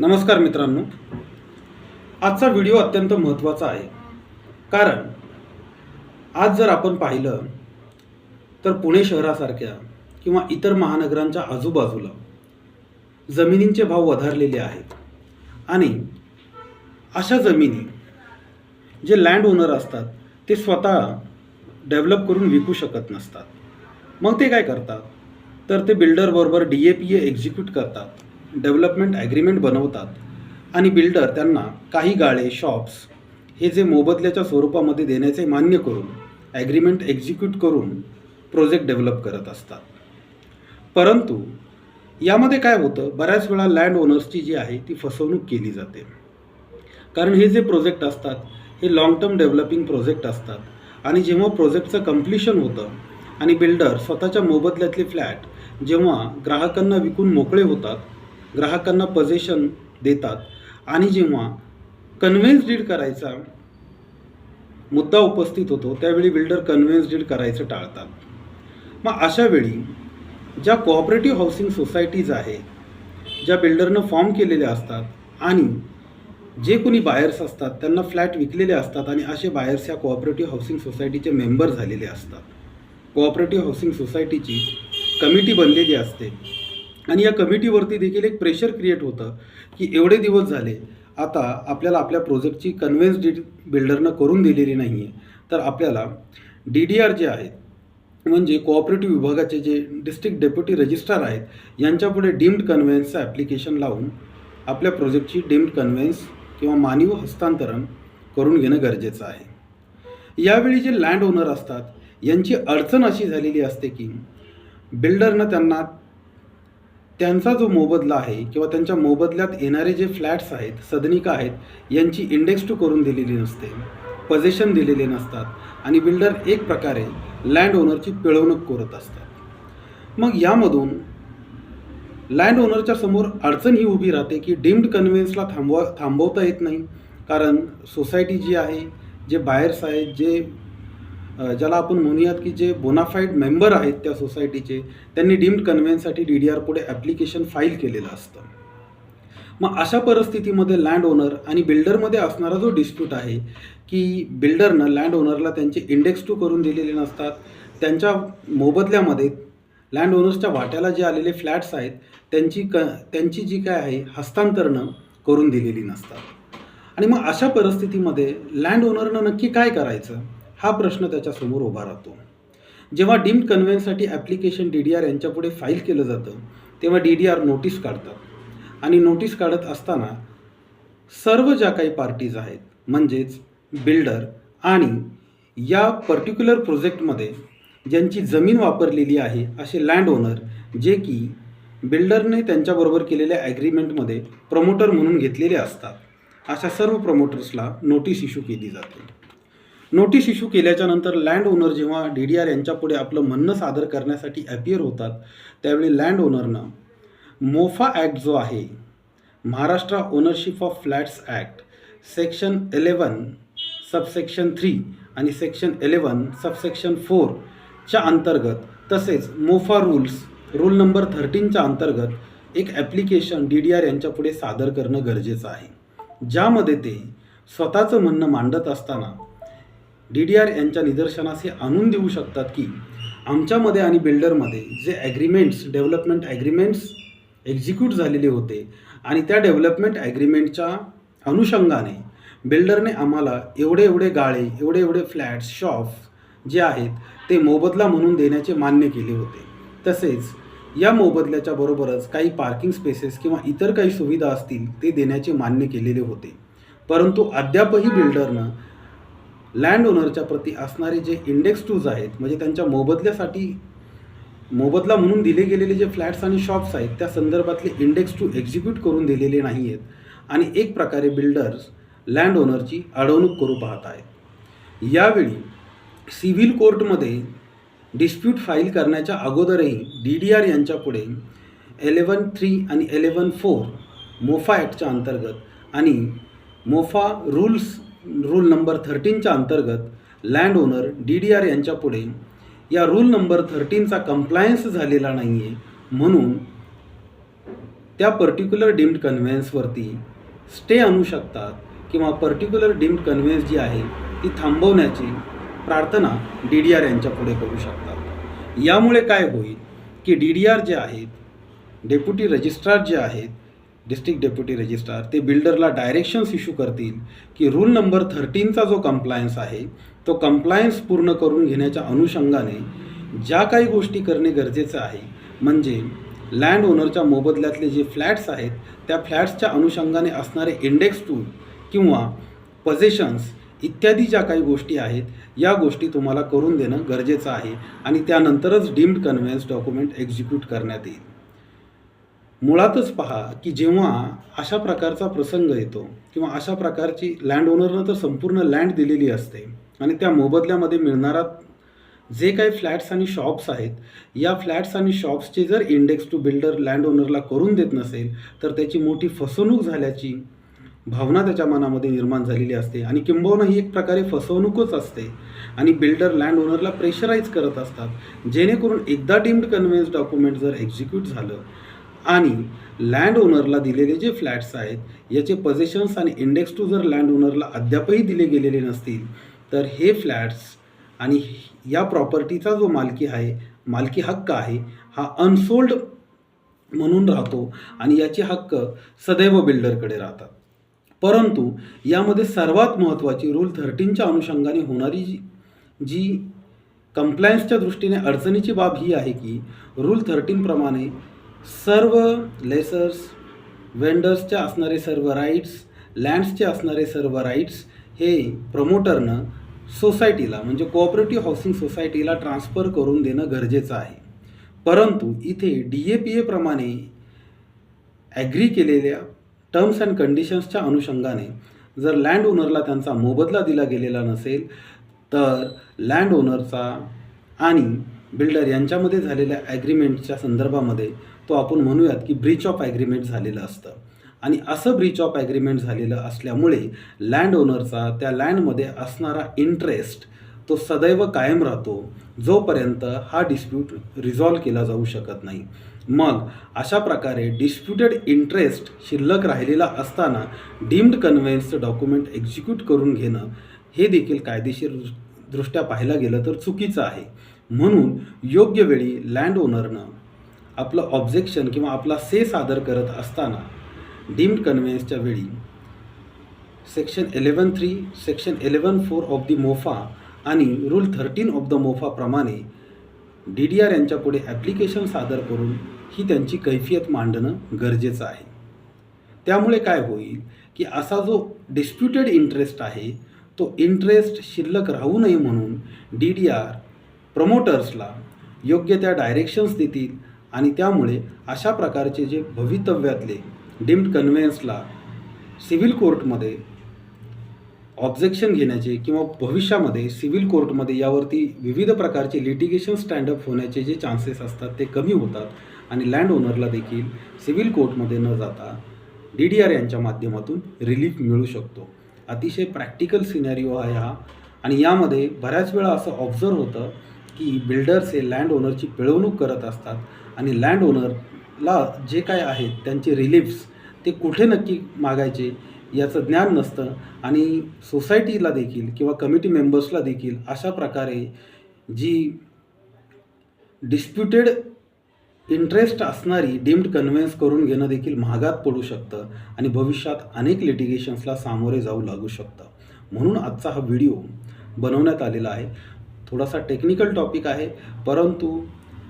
नमस्कार मित्रांनो. आजचा व्हिडिओ अत्यंत महत्त्वाचा आहे. कारण आज जर आपण पाहिलं तर पुणे शहरासारख्या किंवा इतर महानगरांच्या आजूबाजूला जमिनींचे भाव वधारलेले आहेत. आणि अशा जमिनी जे लँड ओनर असतात ते स्वतः डेव्हलप करून विकू शकत नसतात. मग ते काय करतात? तर ते बिल्डरबरोबर D A P A execute करतात. डेव्हलपमेंट ॲग्रीमेंट बनवतात आणि बिल्डर त्यांना काही गाळे शॉप्स हे जे मोबदल्याच्या स्वरूपामध्ये देण्याचे मान्य करून ॲग्रीमेंट एक्झिक्यूट करून प्रोजेक्ट डेव्हलप करत असतात. परंतु यामध्ये काय होतं? बऱ्याच वेळा लँड ओनर्सची जी आहे ती फसवणूक केली जाते. कारण हे जे प्रोजेक्ट असतात हे लाँग टर्म डेव्हलपिंग प्रोजेक्ट असतात आणि जेव्हा प्रोजेक्टचं कम्प्लिशन होतं आणि बिल्डर स्वतःच्या मोबदल्यातले फ्लॅट जेव्हा ग्राहकांना विकून मोकळे होतात ग्राहकांना पजेशन देतात. आणि जेव्हा कन्व्हेन्स डीड करायचा मुद्दा उपस्थित होतो त्यावेळी बिल्डर कन्व्हेन्स डीड करायचं टाळतात. मग अशा वेळी ज्या कोऑपरेटिव्ह हाऊसिंग सोसायटीज आहे ज्या बिल्डरनं फॉर्म केलेले असतात आणि जे कोणी बायर्स असतात त्यांना फ्लॅट विकलेले असतात आणि असे बायर्स या कोऑपरेटिव्ह हाऊसिंग सोसायटीचे मेंबर झालेले असतात. कोऑपरेटिव्ह हाऊसिंग सोसायटीची कमिटी बनलेली असते. आणि या कमिटीवरती देखील एक प्रेशर क्रिएट होतं की एवढे दिवस झाले आता आपल्याला आपल्या प्रोजेक्टची कन्व्हेन्स डी बिल्डरनं करून दिलेली नाही आहे तर आपल्याला डी डी आर जे आहेत म्हणजे कोऑपरेटिव्ह विभागाचे जे डिस्ट्रिक्ट डेप्युटी रजिस्ट्रार आहेत यांच्यापुढे डीम्ड कन्व्हेन्सचं ॲप्लिकेशन लावून आपल्या प्रोजेक्टची डीम्ड कन्व्हेन्स किंवा मानवी हस्तांतरण करून घेणं गरजेचं आहे. यावेळी जे लँड ओनर असतात यांची अडचण अशी झालेली असते की बिल्डरनं त्यांना त्यांचा जो मोबदला आहे किंवा त्यांच्या मोबदल्यात येणारे जे फ्लॅट्स आहेत सदनिका आहेत यांची इंडेक्स टू करून दिलेली नसते. पजेशन दिलेले नसतात. आणि बिल्डर एक प्रकारे लँड ओनरची पिळवणूक करत असतात. मग यामधून लँड ओनरच्या समोर अडचण ही उभी राहते की डीम्ड कन्व्हेन्सला थांबवा थांबवता येत नाही. कारण सोसायटी जी आहे जे बायर्स आहेत जे ज्याला आपण म्हणूयात की जे बोनाफाईड मेंबर आहेत त्या सोसायटीचे त्यांनी डीम्ड कन्व्हेन्ससाठी डी डी आर पुढे ॲप्लिकेशन फाईल केलेलं असतं. मग अशा परिस्थितीमध्ये लँड ओनर आणि बिल्डरमध्ये असणारा जो डिस्प्यूट आहे की बिल्डरनं लँड ओनरला त्यांचे इंडेक्स टू करून दिलेले नसतात त्यांच्या मोबदल्यामध्ये लँड ओनर्सच्या वाट्याला जे आलेले फ्लॅट्स आहेत त्यांची क त्यांची जी काय आहे हस्तांतरणं करून दिलेली नसतात. आणि मग अशा परिस्थितीमध्ये लँड ओनरनं नक्की काय करायचं? हा प्रश्न त्याच्यासमोर उभा राहतो. जेव्हा डीम्ड कन्व्हेन्ससाठी ॲप्लिकेशन डी डी आर यांच्यापुढे फाईल केलं जातं तेव्हा डी डी आर नोटीस काढतात. आणि नोटीस काढत असताना सर्व ज्या काही पार्टीज आहेत म्हणजेच बिल्डर आणि या पर्टिक्युलर प्रोजेक्टमध्ये ज्यांची जमीन वापरलेली आहे असे लँड ओनर जे की बिल्डरने त्यांच्याबरोबर केलेल्या ॲग्रीमेंटमध्ये प्रमोटर म्हणून घेतलेले असतात. अशा सर्व प्रमोटर्सला नोटीस इश्यू केली जाते. नोटीस इश्यू केल्याच्यानंतर लँड ओनर जेव्हा डी डी आर यांच्यापुढे आपलं म्हणणं सादर करण्यासाठी ॲपियर होतात त्यावेळी लँड ओनरनं मोफा ॲक्ट जो आहे Maharashtra ownership of flats act section eleven subsection three आणि सेक्शन एलेवन सबसेक्शन फोरच्या अंतर्गत तसेच मोफा रूल्स रूल नंबर थर्टीनच्या अंतर्गत एक ॲप्लिकेशन डी डी आर यांच्यापुढे सादर करणं गरजेचं आहे. ज्यामध्ये ते स्वतःचं म्हणणं मांडत असताना डी डी आर यांच्या निदर्शनास हे आणून देऊ शकतात की आमच्यामध्ये आणि बिल्डरमध्ये जे ॲग्रीमेंट्स डेव्हलपमेंट ॲग्रीमेंट्स एक्झिक्यूट झालेले होते आणि त्या डेव्हलपमेंट ॲग्रीमेंटच्या अनुषंगाने बिल्डरने आम्हाला एवढे एवढे गाळे एवढे एवढे फ्लॅट्स शॉप्स जे आहेत ते मोबदला म्हणून देण्याचे मान्य केले होते. तसेच या मोबदल्याच्या बरोबरच काही पार्किंग स्पेसेस किंवा इतर काही सुविधा असतील ते देण्याचे मान्य केलेले होते. परंतु अद्यापही बिल्डरनं लँड ओनरच्या प्रती असणारे जे इंडेक्स टूज आहेत म्हणजे त्यांच्या मोबदल्यासाठी मोबदला म्हणून दिले गेलेले जे फ्लॅट्स आणि शॉप्स आहेत त्या संदर्भातले इंडेक्स टू एक्झिक्यूट करून दिलेले नाही आहेत आणि एक प्रकारे बिल्डर्स लँड ओनरची अडवणूक करू पाहत आहेत. यावेळी सिव्हिल कोर्टमध्ये डिस्प्यूट फाईल करण्याच्या अगोदरही डी डी आर यांच्यापुढे एलेवन थ्री आणि एलेवन फोर मोफा ॲक्टच्या अंतर्गत आणि मोफा रूल्स रूल नंबर थर्टीनच्या अंतर्गत land owner D D R यांच्यापुढे या रूल नंबर थर्टीनचा कम्प्लायन्स झालेला नाही आहे म्हणून त्या पर्टिक्युलर डीम्ड कन्व्हेन्सवरती स्टे आणू शकतात किंवा पर्टिक्युलर डीम्ड कन्व्हेन्स जी आहे ती थांबवण्याची प्रार्थना डी डी आर यांच्यापुढे करू शकतात. यामुळे काय होईल की डी डी आर जे आहेत डेप्युटी रजिस्ट्रार जे आहेत डिस्ट्रिक्ट डेप्युटी रजिस्ट्रार ते बिल्डरला डायरेक्शन्स इश्यू करतील की रूल नंबर थर्टीनचा जो कम्प्लायन्स आहे तो कम्प्लायन्स पूर्ण करून घेण्याच्या अनुषंगाने ज्या काही गोष्टी करणे गरजेचं आहे म्हणजे लँड ओनरच्या मोबदल्यातले जे फ्लॅट्स आहेत त्या फ्लॅट्सच्या अनुषंगाने असणारे इंडेक्स टूल किंवा पजेशन्स इत्यादी ज्या काही गोष्टी आहेत या गोष्टी तुम्हाला करून देणं गरजेचं आहे आणि त्यानंतरच डीम्ड कन्व्हेन्स डॉक्युमेंट एक्झिक्यूट करण्यात येईल. मुळातच पहा की जेव्हा अशा प्रकारचा प्रसंग येतो किंवा अशा प्रकारची लँड ओनरनं तर संपूर्ण लँड दिलेली असते आणि त्या मोबदल्यामध्ये मिळणारा जे काही फ्लॅट्स आणि शॉप्स आहेत या फ्लॅट्स आणि शॉप्सचे जर इंडेक्स टू बिल्डर लँड ओनरला करून देत नसेल तर त्याची मोठी फसवणूक झाल्याची भावना त्याच्या मनामध्ये निर्माण झालेली असते आणि किंबहुना ही एक प्रकारे फसवणूकच असते आणि बिल्डर लँड ओनरला प्रेशराईज करत असतात. जेणेकरून एकदा डीम्ड कन्व्हेन्स डॉक्युमेंट जर एक्झिक्यूट झालं आणि लँड ओनरला दिलेले जे फ्लॅट्स आहेत याचे पजेशन्स आणि इंडेक्स टू जर लँड ओनरला अद्यापही दिले गेलेले नसतील तर हे फ्लॅट्स आणि या प्रॉपर्टीचा जो मालकी आहे मालकी हक्क आहे हा अनसोल्ड म्हणून राहतो आणि याचे हक्क सदैव बिल्डरकडे राहतात. परंतु यामध्ये सर्वात महत्त्वाची रूल थर्टीनच्या अनुषंगाने होणारी जी जी कंप्लायन्सच्या दृष्टीने अडचणीची बाब ही आहे की रूल थर्टीनप्रमाणे सर्व लेसर्स वेंडर्सचे असणारे सर्व राईट्स लँड्सचे असणारे सर्व राईट्स हे प्रमोटरनं सोसायटीला म्हणजे कोऑपरेटिव्ह हाऊसिंग सोसायटीला ट्रान्स्फर करून देणं गरजेचं आहे. परंतु इथे डी ए पी एप्रमाणे ॲग्री केलेल्या टर्म्स अँड कंडिशन्सच्या अनुषंगाने जर लँड ओनरला त्यांचा मोबदला दिला गेलेला नसेल तर लँड ओनरचा आणि बिल्डर यांच्यामध्ये झालेल्या ॲग्रीमेंटच्या संदर्भामध्ये तो आपण म्हणूयात की ब्रीच ऑफ ॲग्रीमेंट झालेलं असतं. आणि असं ब्रीच ऑफ ॲग्रीमेंट झालेलं असल्यामुळे लँड ओनरचा त्या लँडमध्ये असणारा इंटरेस्ट तो सदैव कायम राहतो जोपर्यंत हा डिस्प्यूट रिझॉल्व केला जाऊ शकत नाही. मग अशा प्रकारे डिस्प्युटेड इंटरेस्ट शिल्लक राहिलेला असताना डीम्ड कन्व्हेन्सचं डॉक्युमेंट एक्झिक्यूट करून घेणं हे देखील कायदेशीर दृष्ट्या पाहायला गेलं तर चुकीचं आहे. म्हणून योग्य वेळी लँड ओनरनं आपलं ऑब्जेक्शन किंवा आपला से सादर करत असताना डीम्ड कन्व्हेन्सच्या वेळी section eleven three section eleven four of the MOFA आणि रूल थर्टीन ऑफ द मोफाप्रमाणे डी डी आर यांच्यापुढे ॲप्लिकेशन सादर करून ही त्यांची कैफियत मांडणं गरजेचं आहे. त्यामुळे काय होईल की असा जो डिस्प्युटेड इंटरेस्ट आहे तो इंटरेस्ट शिल्लक राहू नये म्हणून डी डी आर प्रमोटर्सला योग्य त्या डायरेक्शन्स देतील आणि त्यामुळे अशा प्रकारचे जे भवितव्यातले डिम्ड कन्व्हेन्सला सिव्हिल कोर्टमध्ये ऑब्जेक्शन घेण्याचे किंवा भविष्यामध्ये सिव्हिल कोर्टमध्ये यावरती विविध प्रकारचे लिटिगेशन स्टँडअप होण्याचे जे चान्सेस असतात ते कमी होतात आणि लँड ओनरला देखील सिव्हिल कोर्टमध्ये न जाता डी डी आर यांच्या माध्यमातून रिलीफ मिळू शकतो. अतिशय प्रॅक्टिकल सिनॅरिओ आहे हा. आणि यामध्ये बऱ्याच वेळा असं ऑब्झर्व होतं की बिल्डर्स हे लँड ओनरची पिळवणूक करत असतात आणि लँड ओनरला जे काय आहेत त्यांचे रिलीफ्स ते कुठे नक्की मागायचे याचं ज्ञान नसतं आणि सोसायटीला देखील किंवा कमिटी मेंबर्सला देखील अशा प्रकारे जी डिस्प्युटेड इंटरेस्ट असणारी डीम्ड कन्व्हेन्स करून घेणं देखील महागात पडू शकतं आणि भविष्यात अनेक लिटिगेशन्सला सामोरे जाऊ लागू शकतं. म्हणून आजचा हा व्हिडिओ बनवण्यात आलेला आहे. थोडासा टेक्निकल टॉपिक आहे. परंतु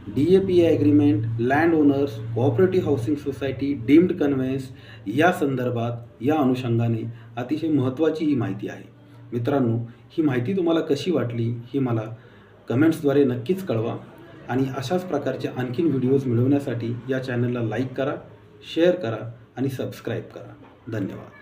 D A P A agreement land owners cooperative housing society deemed conveyance या संदर्भात या अनुषंगाने अतिशय महत्त्वाची ही माहिती आहे. मित्रांनो ही माहिती तुम्हाला कशी वाटली ही मला कमेंट्सद्वारे नक्कीच कळवा. आणि अशाच प्रकारचे आणखीन व्हिडिओज मिळवण्यासाठी या चॅनलला लाईक करा शेअर करा आणि सबस्क्राईब करा. धन्यवाद.